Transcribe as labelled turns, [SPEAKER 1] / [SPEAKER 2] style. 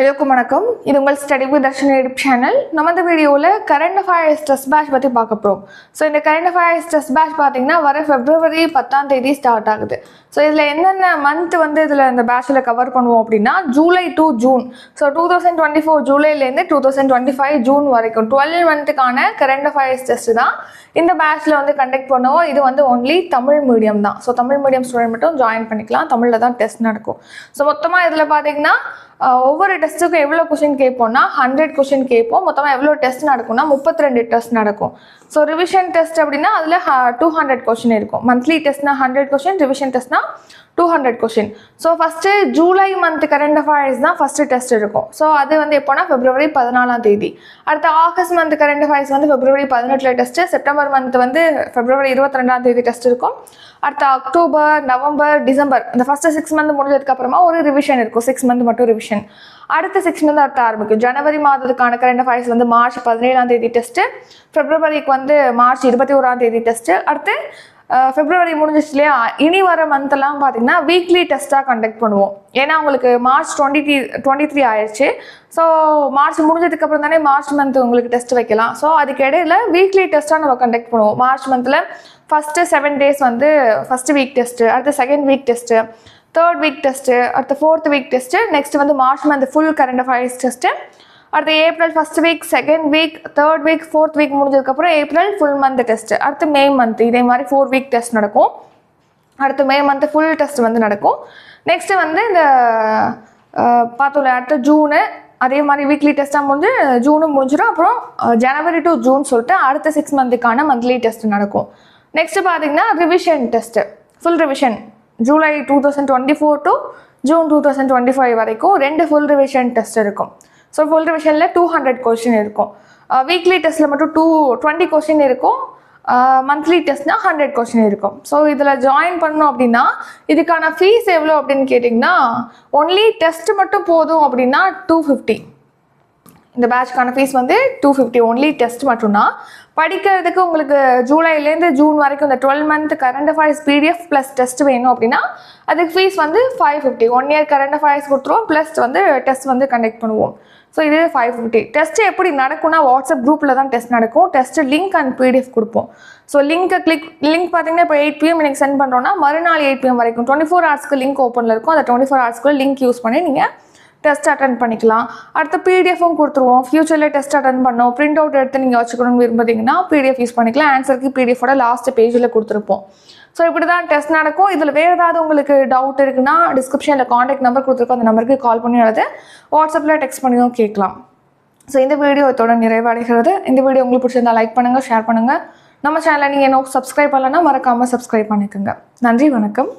[SPEAKER 1] எல்லோருக்கும் வணக்கம். இது உங்கள் study with Darshan YouTube channel நம்ம இந்த வீடியோவில் கரண்ட் அஃபேர்ஸ் ஸ்ட்ரெஸ் பேட்ச் பற்றி பார்க்க போகிறோம் ஸோ இந்த கரண்ட் அஃபேர்ஸ் ஸ்ட்ரெஸ் பேட்ச் பார்த்தீங்கன்னா வர பிப்ரவரி பத்தாம் தேதி ஸ்டார்ட் ஆகுது. ஸோ இதில் என்னென்ன மந்த் வந்து இதில் இந்த பேட்சில் கவர் பண்ணுவோம் அப்படின்னா July to June so two thousand twenty four ஜூலைலேருந்து two thousand twenty five June வரைக்கும் டுவெல் மந்த்துக்கான கரண்ட் அஃபேர்ஸ் டெஸ்ட் தான் இந்த பேட்ச்சில் வந்து கண்டக்ட் பண்ணுவோம். இது வந்து ஒன்லி தமிழ் மீடியம் தான். ஸோ தமிழ் மீடியம் ஸ்டூடெண்ட் மட்டும் ஜாயின் பண்ணிக்கலாம். தமிழில் தான் டெஸ்ட் நடக்கும். ஸோ மொத்தமாக இதில் பார்த்தீங்கன்னா ஒவ்வொரு டெஸ்ட்டுக்கும் எவ்வளோ கொஷின் கேட்போம்னா ஹண்ட்ரட் கொஷின் கேட்போம். மொத்தமாக எவ்வளோ டெஸ்ட் நடக்கும்னா முப்பத்தி ரெண்டு டெஸ்ட் நடக்கும். ஸோ ரிவிஷன் டெஸ்ட் அப்படின்னா அதில் டூ ஹண்ட்ரட் கொஷின் இருக்கும். மந்த்லி டெஸ்ட்னா hundred question revision டெஸ்ட்னா two hundred question so first July month current affairs தான் ஃபஸ்ட்டு டெஸ்ட் இருக்கும். ஸோ அது வந்து எப்போனா பிப்ரவரி பதினாலாம் தேதி. அடுத்த ஆகஸ்ட் மந்த் கரண்ட் அஃபேர்ஸ் வந்து பிப்ரவரி பதினெட்டில் டெஸ்ட்டு செப்டம்பர் மந்த் வந்து பிப்ரவரி இருபத்தி ரெண்டாம் தேதி டெஸ்ட் இருக்கும். அடுத்த அக்டோபர் நவம்பர் டிசம்பர் இந்த ஃபஸ்ட்டு சிக்ஸ் மந்த் முடிஞ்சதுக்கப்புறமா ஒரு ரிவிஷன் இருக்கும். சிக்ஸ் மந்த் மட்டும் ரிவிஷன் அடுத்த செக்ஷன் வந்து அடுத்த ஆரம்பிக்கும். ஜனவரி மாதத்துக்கான கரண்ட் அஃபேர்ஸ் வந்து மார்ச் பதினேழாம் தேதி டெஸ்ட்டு பிப்ரவரிக்கு வந்து மார்ச் இருபத்தி ஓராம் தேதி டெஸ்ட்டு அடுத்து பிப்ரவரி முடிஞ்சிச்சு இல்லையா? இனி வர மந்த்லாம் பார்த்தீங்கன்னா வீக்லி டெஸ்ட்டாக கண்டக்ட் பண்ணுவோம். ஏன்னா உங்களுக்கு March twenty three twenty three ஆயிடுச்சு ஸோ மார்ச் முடிஞ்சதுக்கு அப்புறம் தானே மார்ச் மந்த் உங்களுக்கு டெஸ்ட் வைக்கலாம். ஸோ அதுக்கு இடையில வீக்லி டெஸ்ட்டாக நம்ம கண்டக்ட் பண்ணுவோம். மார்ச் மந்தில் ஃபஸ்ட்டு செவன் டேஸ் வந்து ஃபஸ்ட்டு வீக் டெஸ்ட்டு அடுத்து second week test third week test அடுத்த ஃபோர்த் வீக் டெஸ்ட்டு நெக்ஸ்ட் வந்து March month full current affairs test அடுத்து April first week second week third week fourth week முடிஞ்சதுக்கப்புறம் April full month test அடுத்து May month இதே மாதிரி four week test நடக்கும். அடுத்து May month full test வந்து நடக்கும். நெக்ஸ்ட்டு வந்து இந்த பார்த்தோம்ல அடுத்து ஜூனு அதே மாதிரி வீக்லி டெஸ்ட்டாக முடிஞ்சு ஜூனும் முடிஞ்சிடும். அப்புறம் ஜனவரி டு ஜூன் சொல்லிட்டு அடுத்த சிக்ஸ் மந்த்துக்கான மந்த்லி டெஸ்ட் நடக்கும். நெக்ஸ்ட்டு பார்த்தீங்கன்னா revision test full revision July two thousand twenty four to June two thousand twenty five வரைக்கும் ரெண்டு ஃபுல் ரிவிஷன் டெஸ்ட் இருக்கும். ஸோ ஃபுல் ரிவிஷனில் டூ ஹண்ட்ரட் கொஷின் இருக்கும். Uh, வீக்லி டெஸ்ட்டில் மட்டும் டூ டுவெண்ட்டி கொஷின் இருக்கும். மந்த்லி டெஸ்ட்னா ஹண்ட்ரட் கொஷின் இருக்கும். ஸோ இதில் ஜாயின் பண்ணோம் அப்படின்னா இதுக்கான ஃபீஸ் எவ்வளோ அப்படின்னு கேட்டிங்கன்னா ஒன்லி டெஸ்ட் மட்டும் போதும் அப்படின்னா டூ ஃபிஃப்டி இந்த பேட்ச்க்கான ஃபீஸ் வந்து டூ ஃபிஃப்டி ஒன்லி டெஸ்ட் மட்டும்தான். படிக்கிறதுக்கு உங்களுக்கு ஜூலைலேருந்து ஜூன் வரைக்கும் இந்த twelve month current affairs PDF plus test வேணும் அப்படின்னா அதுக்கு ஃபீஸ் வந்து five fifty one year current affairs கொடுத்துருவோம் ப்ளஸ் வந்து டெஸ்ட் வந்து கண்டக்ட் பண்ணுவோம். ஸோ இது ஃபைவ் ஃபிஃப்டி டெஸ்ட் எப்படி நடக்கும்னா வாட்ஸ்அப் குரூப்பில் தான் டெஸ்ட் நடக்கும். டெஸ்ட் லிங்க் அண்ட் பிடிஎஃப் கொடுப்போம். ஸோ லிங்க்கை கிளிக் லிங்க் பார்த்தீங்கன்னா இப்போ எயிட் பிஎம் எனக்கு சென்ட் பண்ணுறோன்னா மறுநாள் எயிட் பிஎம் வரைக்கும் டுவெண்ட்டி ஃபோர் ஹவர்ஸ்க்கு லிங்க் ஓப்பனில் இருக்கும். அந்த டுவெண்ட்டி ஃபோர் ஹவர்ஸ்க்கு லிங்க் யூஸ் பண்ணி நீங்கள் டெஸ்ட் அட்டன் பண்ணிக்கலாம். அடுத்து பிடிஎஃப்பும் கொடுத்துருவோம். ஃபியூச்சரில் டெஸ்ட் அட்டன் பண்ணோம். பிரிண்ட் அவுட் எடுத்து நீங்கள் வச்சுக்கணும்னு விரும்புறீங்கன்னா பிடிஎஃப் யூஸ் பண்ணிக்கலாம். ஆன்சருக்கு பிடிஎஃபோட லாஸ்ட் பேஜில் கொடுத்துருப்போம். ஸோ இப்படி தான் டெஸ்ட் நடக்கும். இதில் வேறு ஏதாவது உங்களுக்கு டவுட் இருக்குன்னா டிஸ்கிரிப்ஷனில் காண்டாக்ட் நம்பர் கொடுத்துருக்கோம். அந்த நம்பருக்கு கால் பண்ணி அல்லது வாட்ஸ்அப்பில் டெக்ஸ்ட் பண்ணியும் கேட்கலாம். ஸோ இந்த வீடியோ இதோட நிறைவடைகிறது. இந்த வீடியோ உங்களுக்கு பிடிச்சிருந்தா லைக் பண்ணுங்கள் ஷேர் பண்ணுங்கள் நம்ம சேனலை நீங்கள் இன்னும் சப்ஸ்கிரைப் பண்ணலன்னா மறக்காமல் சப்ஸ்கிரைப் பண்ணிக்கோங்க. நன்றி வணக்கம்.